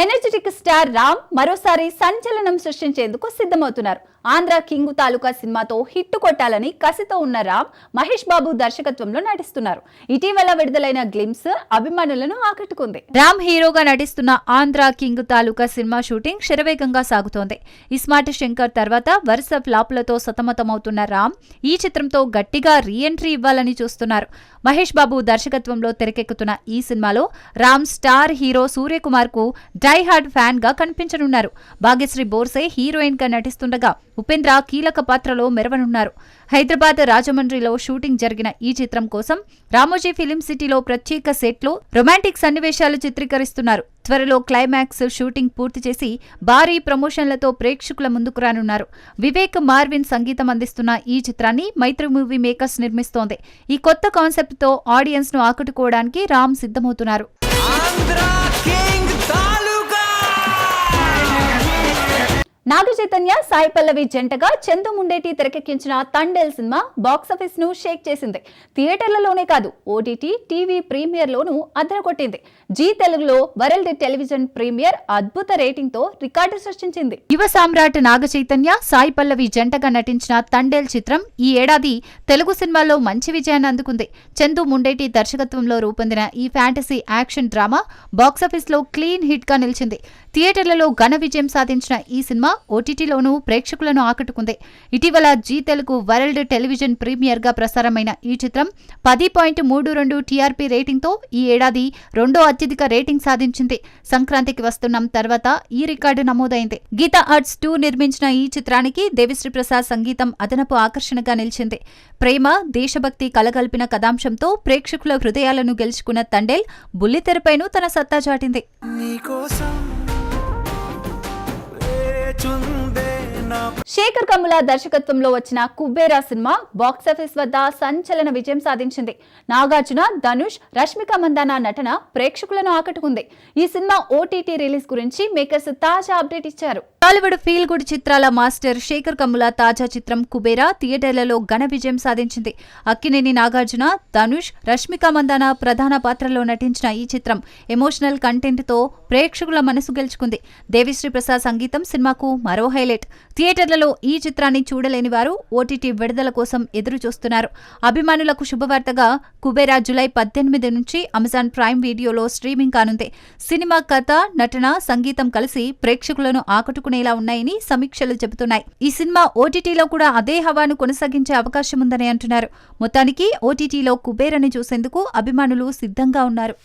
Energetic star Ram మరోసారి సంచలనం సృష్టించేందుకు సిద్ధమవుతున్నారు. ఆంధ్ర కింగు తాలూకా సినిమాతో హిట్ కొట్టాలని కసితో ఉన్న రామ్ మహేష్ బాబు దర్శకత్వంలో నటిస్తున్నారు. ఇటీవల విడుదలైన గ్లిమ్స్ అభిమానులను ఆకట్టుకుంది. రామ్ హీరోగా నటిస్తున్న Andhra king Taluka cinema shooting శరవేగంగా సాగుతోంది. ఇస్మార్ట్ శంకర్ తర్వాత వరుస ఫ్లాపులతో సతమతమవుతున్న రామ్ ఈ చిత్రంతో గట్టిగా రీ ఎంట్రీ ఇవ్వాలని చూస్తున్నారు. మహేష్ బాబు దర్శకత్వంలో తెరకెక్కుతున్న ఈ సినిమాలో రామ్ స్టార్ హీరో సూర్యకుమార్కు డై హార్డ్ ఫ్యాన్గా కనిపించనున్నారు. భాగ్యశ్రీ బోర్సే హీరోయిన్గా నటిస్తుండగా ఉపేంద్ర కీలక పాత్రలో మెరవనున్నారు. హైదరాబాద్ రాజమండ్రిలో షూటింగ్ జరిగిన ఈ చిత్రం కోసం రామోజీ ఫిలిం సిటీలో ప్రత్యేక సెట్లు రొమాంటిక్ సన్నివేశాలు చిత్రీకరిస్తున్నారు. త్వరలో క్లైమాక్స్ షూటింగ్ పూర్తి చేసి భారీ ప్రమోషన్లతో ప్రేక్షకుల ముందుకు రానున్నారు. వివేక్ మార్విన్ సంగీతం అందిస్తున్న ఈ చిత్రాన్ని మైత్రి మూవీ మేకర్స్ నిర్మిస్తోంది. ఈ కొత్త కాన్సెప్ట్తో ఆడియన్స్ను ఆకట్టుకోవడానికి రామ్ సిద్ధమవుతున్నారు. నాగ చైతన్య సాయి పల్లవి జంటగా చందు ముండేటి తెరకెక్కించిన తండేల్ సినిమా బాక్సాఫీస్ను షేక్ చేసింది. థియేటర్లలోనే కాదు ఓటీటీ టీవీ ప్రీమియర్ లోనూ అదరగొట్టింది జీ తెలుగులో వరల్డ్ టెలివిజన్ ప్రీమియర్ అద్భుత రేటింగ్తో రికార్డు సృష్టించింది. యువ సామ్రాట్ నాగ చైతన్య సాయి పల్లవి జంటగా నటించిన తండేల్ చిత్రం ఈ ఏడాది తెలుగు సినిమాల్లో మంచి విజయాన్ని అందుకుంది. చందు ముండేటి దర్శకత్వంలో రూపొందిన ఈ ఫ్యాంటసీ యాక్షన్ డ్రామా బాక్సాఫీస్లో క్లీన్ హిట్గా నిలిచింది. థియేటర్లలో ఘన విజయం సాధించిన ఈ సినిమా ఓటీటీలోనూ ప్రేక్షకులను ఆకట్టుకుంది. ఇటీవల జీ తెలుగు వరల్డ్ టెలివిజన్ ప్రీమియర్గా ప్రసారమైన ఈ చిత్రం పది పాయింట్ మూడు రెండు టీఆర్పీ రేటింగ్తో ఈ ఏడాది రెండో అత్యధిక రేటింగ్ సాధించింది. సంక్రాంతికి వస్తున్నాం తర్వాత ఈ రికార్డు నమోదైంది. గీతా ఆర్ట్స్ టూ నిర్మించిన ఈ చిత్రానికి దేవిశ్రీ ప్రసాద్ సంగీతం అదనపు ఆకర్షణగా నిలిచింది. ప్రేమ దేశభక్తి కలగల్పిన కథాంశంతో ప్రేక్షకుల హృదయాలను గెలుచుకున్న తండేల్ బుల్లితెరపైనూ తన సత్తా చాటింది. 准 శేఖర్ కమ్ముల దర్శకత్వంలో వచ్చిన కుబేరా సినిమా బాక్సాఫీస్ వద్ద సంచలన విజయం సాధించింది. నాగార్జున ధనుష్ రష్మిక మందాన నటన ప్రేక్షకులను ఆకట్టుకుంది. ఈ సినిమా ఓటీటీ రిలీజ్ గురించి మేకర్స్ తాజా అప్డేట్ ఇచ్చారు. టాలీవుడ్ ఫీల్ గుడ్ చిత్రాల మాస్టర్ శేఖర్ కమ్ముల తాజా చిత్రం కుబేరా థియేటర్లలో ఘన విజయం సాధించింది. అక్కినేని నాగార్జున ధనుష్ రష్మిక మందాన ప్రధాన పాత్రలో నటించిన ఈ చిత్రం ఎమోషనల్ కంటెంట్తో ప్రేక్షకుల మనసు గెలుచుకుంది. దేవిశ్రీ ప్రసాద్ సంగీతం సినిమాకు మరో హైలైట్. థియేటర్లలో ఈ చిత్రాన్ని చూడలేని వారు ఓటీటీ విడుదల కోసం ఎదురు చూస్తున్నారు అభిమానులకు శుభవార్తగా కుబేరా జులై పద్దెనిమిది నుంచి అమెజాన్ ప్రైమ్ వీడియోలో స్ట్రీమింగ్ కానుంది. సినిమా కథ నటన సంగీతం కలిసి ప్రేక్షకులను ఆకట్టుకునేలా ఉన్నాయని సమీక్షలు చెబుతున్నాయి. ఈ సినిమా ఓటీటీలో కూడా అదే హవాను కొనసాగించే అవకాశం ఉందని అంటున్నారు. మొత్తానికి ఓటీటీలో కుబేరని చూసేందుకు అభిమానులు సిద్ధంగా ఉన్నారు.